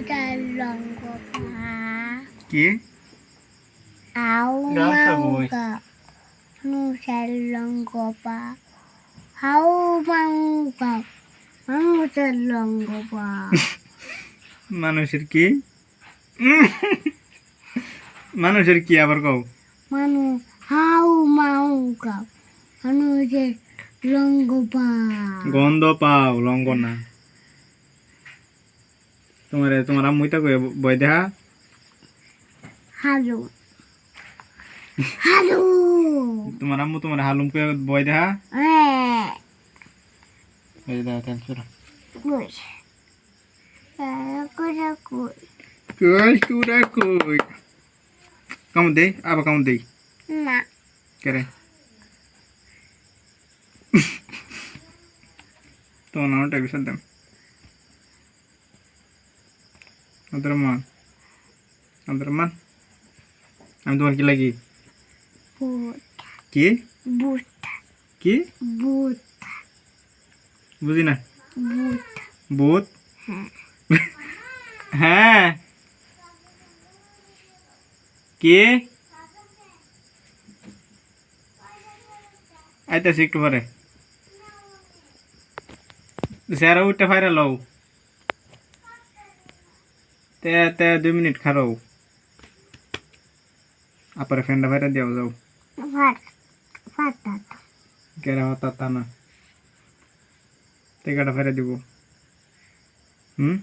রঙ্গ কি আউ মাউগা মানুষের রঙ্গ পা হাউ মাউগা মানুষের রঙ্গ পা মানুষের কি মানুষের কি আবার কও মানু হাউ মাউগা মানুষের রঙ্গ পা গন্ধ পাও লঙ্গ না তোমার তোমার আম্মুই তো কই বই দেখা হালু। হালু। তোমার আম্মু তোমার হালুম কই বই দেখা এই দেখা তেল চলো কই? কই কই? কই তুরা কই? কাম দেই আবার কাম দেই না। কেরে? তোমার নামটা বিশাল দাম আদর মান আদর আমি তোমার কি লাগি কি ভূত কি ভূত বুঝি না ভূত ভূত হ্যাঁ হ্যাঁ কে আইতাছি একটু পরে স্যার উঠতে ফাইরা লও তে তে দুই মিনিট খারো। আপরে ফ্যানটা ফাইরা দিও। যাও কেরা হতা তা না। তে কাটা ফাইরা দিব। হুম?